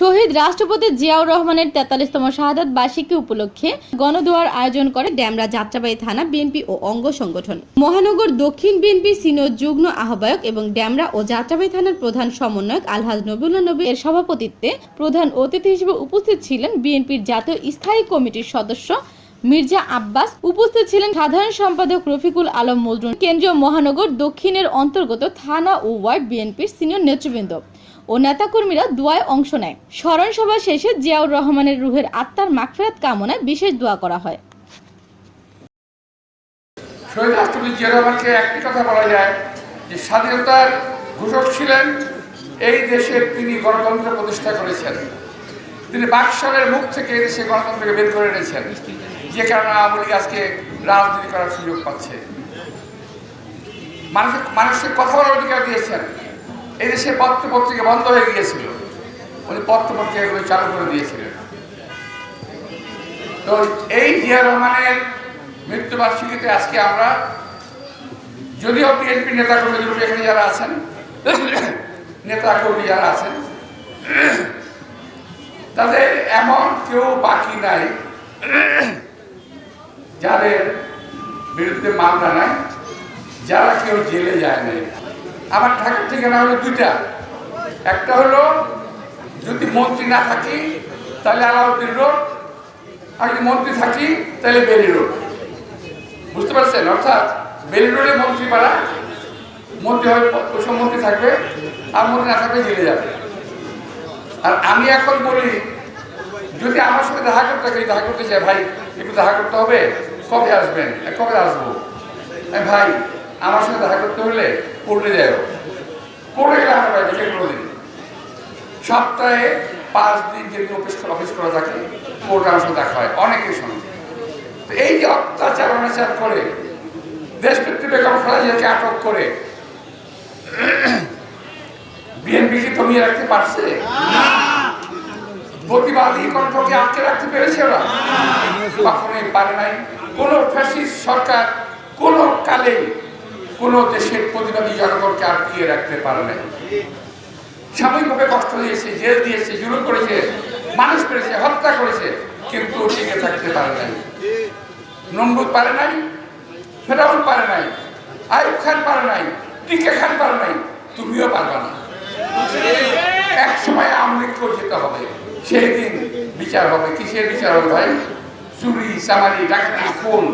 শহীদ রাষ্ট্রপতি জিয়াউর রহমানের তেতাল্লিশতম শাহাদাত বার্ষিকী উপলক্ষে গণদোয়ার আয়োজন করে ড্যামরা যাত্রাবাড়ি থানা বিএনপি ও অঙ্গ সংগঠন। মহানগর দক্ষিণ বিএনপি সিনিয়র যুগ্ম আহ্বায়ক এবং ড্যামরা ও যাত্রাবাড়ি থানার প্রধান সমন্বয়ক আলহাজ নবুল্লা নবী এর সভাপতিত্বে প্রধান অতিথি হিসেবে উপস্থিত ছিলেন বিএনপির জাতীয় স্থায়ী কমিটির সদস্য মির্জা আব্বাস। উপস্থিত ছিলেন সাধারণ সম্পাদক রফিকুল আলম মজরুন কেন্দ্রীয় মহানগর দক্ষিণের অন্তর্গত থানা ও ওয়ার্ড বিএনপির সিনিয়র নেতৃবৃন্দ। ও নেতাকর্মীরা দোয়ায় অংশ নেয়। স্মরণ সভা শেষে জিয়াউর রহমানের রুহের আত্মার মাগফিরাত কামনায় বিশেষ দোয়া করা হয়। শহীদ রাষ্ট্রপতি জিয়া রহমানকে একটি কথা বলা যায় যে স্বাধীনতার ঘোষক ছিলেন, এই দেশে তিনি গণতন্ত্র প্রতিষ্ঠা করেছেন। তিনি বাকশালের মুখ থেকে এই দেশে গণতন্ত্রকে বের করে এনেছেন, যে কারণে আওয়ামী লীগ আজকে রাজনীতি করার সুযোগ পাচ্ছে। মানুষের মানুষের কথা বলার অধিকার দিয়েছেন। এই দেশে পত্র পত্রিকা বন্ধ হয়ে গিয়েছিল, উনি পত্র পত্রিকাগুলো চালু করে দিয়েছিলেন। তো এই জিয়া রহমানের মৃত্যুবার্ষিকীতে আজকে আমরা, যদিও বিএনপি নেতা উপরে এখানে যারা আছেন নেতা কর্মী যারা আছেন, তাদের এমন কেউ বাকি নাই, যাদের বিরুদ্ধে মামলা নাই, যারা কেউ জেলে যায় নাই। আমার ঢাকার ঠিকানা হলো দুইটা। একটা হলো যদি মন্ত্রী না থাকি তাহলে আলাউদ্দিন রোড। আর যদি মন্ত্রী থাকি তাহলে বেলি রোড। বুঝতে পারছেন? অর্থাৎ বেলি রোডে মন্ত্রী পাড়া মন্ত্রী হবে ওসব মন্ত্রী থাকবে আর মন্ত্রী না থাকবে জেলে যাবে। আর আমি এখন বলি যদি আমার সঙ্গে দেখা করতে গেলে দেখা করতে চাই ভাই একটু দেখা করতে হবে কবে আসবেন? "এ, কবে আসব? "এ, ভাই আমার সঙ্গে দেখা করতে হলে কোর্টে যাও কোর্টে গেলে ভাই যে কোনো দিন। সপ্তাহে পাঁচ দিন যেহেতু অফিস অফিস করা থাকে, কোর্টে আমার সঙ্গে দেখা হয় অনেকের সঙ্গে। তো এই যে অত্যাচার, অনাচার করে দেশভিত্তি বেগম খালেদাকে আটক করে বিএনপি কি রাখতে পারছে? প্রতিবাদী কণ্ঠকে আটকে রাখতে পেরেছে ওরা? কখনোই পারে নাই। কোনো ফ্যাসিস্ট সরকার কোনো কালে কোনো দেশের প্রতিবাদী জনগণকে আটকিয়ে রাখতে পারে নাই। সাময়িকভাবে কষ্ট দিয়েছে, জেল দিয়েছে, জুলুম করেছে, মানুষ পেরেছে, হত্যা করেছে, কিন্তু টিকে থাকতে পারে নাই। নমরুদ পারে নাই, ফেরাউন পারে নাই আয়ুব খান পারে নাই, টিকে খান পারে নাই, তুমিও পারবে না। এক সময় আমলিককেও যেতে হবে সেই দিন বিচার হবে। কিসের বিচার হবে ভাই? চুরি, চামারি, ডাকাতি, খুন।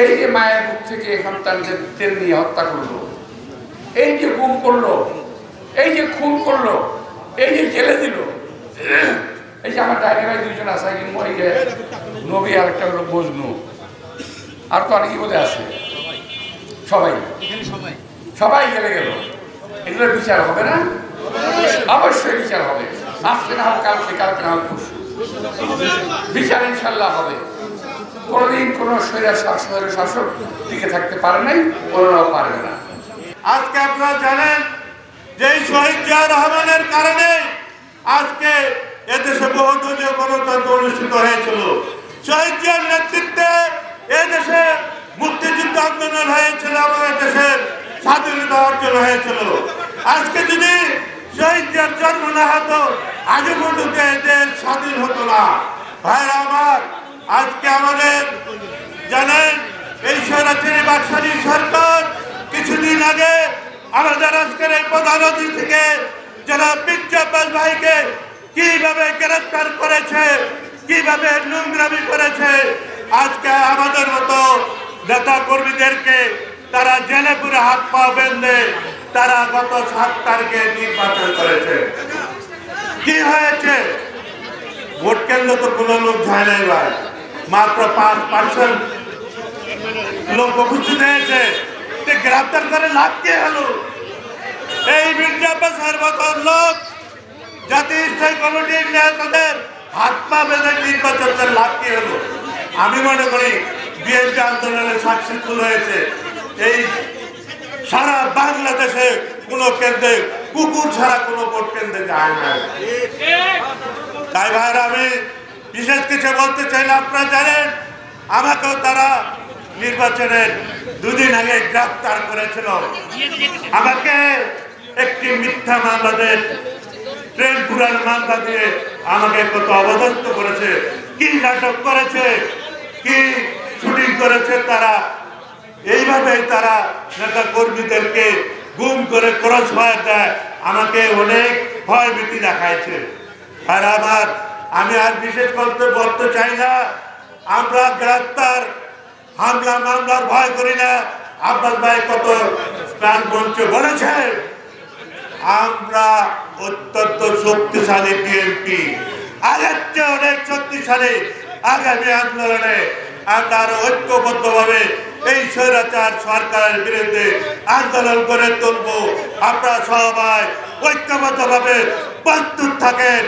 এই যে মায়ের মুখ থেকে সন্তানদের তেল নিয়ে হত্যা করল, এই যে গুম করল, এই যে খুন করল, এই যে জেলে দিল, এই যে আমার ডাইনি ভাই দুইজন আছে এই যে নবী আর একটা হলো মজনু। আর তো অনেকেই বোধহয় আছে। সবাই। সবাই গেলে গেল। এগুলোর বিচার হবে না? অবশ্যই বিচার হবে। আজকে না হোক, কালকে কালকে না হোক বিচার ইনশাল্লাহ হবে। কোনোদিন কোনো স্বৈরা শাসক শাসক টিকে থাকতে পারে নাই ওনারাও পারবে না। আজকে আপনারা জানেন যে শহীদ জিয়া রহমানের কারণে আজকে এদেশে বহুদলীয় গণতন্ত্র অনুষ্ঠিত হয়েছিল। শহীদ জিয়ার নেতৃত্বে এদেশে মুক্তিযুদ্ধ আন্দোলন হয়েছিল, আমাদের দেশের স্বাধীনতা অর্জন হয়েছিল। আজকে যদি শহীদ জিয়ার জন্ম না হতো আজও পর্যন্ত এদের স্বাধীন হতো না। ভাইরা আমার আজকে আমাদের জানেন এই স্বৈরাচারী বাকশালী সরকার কিছুদিন আগে আমাদের আজকের এই প্রধান অতিথি থেকে যারা বিজ্ঞাপন ভাইকে কীভাবে গ্রেফতার করেছে, কীভাবে নোংরামি করেছে, আজকে আমাদের মতো নেতা কর্মীদেরকে তারা জেলে পুরে হাত পা বেঁধে তারা গত সাত তারিখে নির্বাচন করেছে। কি হয়েছে? ভোট কেন্দ্র তো কোনো লোক যায় নাই ভাই। মাত্র পাঁচ পার্সেন্ট লোক উপস্থিত হয়েছে। তে গ্রেপ্তার করে লাভ কে হলো? এই মির্জাবাসের মতো লোক জাতীয় স্থায়ী কমিটির নেতাদের হাত পা বেঁধে নির্বাচনের লাভ কি হলো? আমি মনে করি বিএনপি আন্দোলনে সাকসেসফুল হয়েছে। এই সারা বাংলাদেশে কোনো কেন্দ্রে কুকুর ছাড়া কোনো ভোট কেন্দ্রে যায় না তাই ভাইরা, আমি বিশেষ কিছু বলতে চাইলে আপনারা জানেন, আমাকেও তারা নির্বাচনের দুদিন আগে গ্রেফতার করেছিল। আমাকে একটি মিথ্যা মামলাদের ট্রেন ঘুরার মামলা দিয়ে আমাকে কত অবদস্ত করেছে, কি নাটক করেছে, কি শুটিং করেছে তারা, এইভাবেই তারা নেতা কর্মীদেরকে গুম করে ক্রস ফায়ার দেয়, আমাকে অনেক ভয় ভীতি দেখাইছে। আর আমার আমি আর বিশেষ করতে বলতে চাই না। আমরা গ্রেপ্তার, হামলা, মামলার ভয় করি না। আব্বাস ভাই কত প্রাণ বলেছে। আমরা অত্যন্ত শক্তিশালী বিএনপি আগের চেয়ে অনেক শক্তিশালী আগামী আন্দোলনে আমরা আরও ঐক্যবদ্ধভাবে এই স্বৈরাচার সরকারের বিরুদ্ধে আন্দোলন করে তুলব। আপনারা সবাই ঐক্যবদ্ধভাবে প্রস্তুত থাকেন।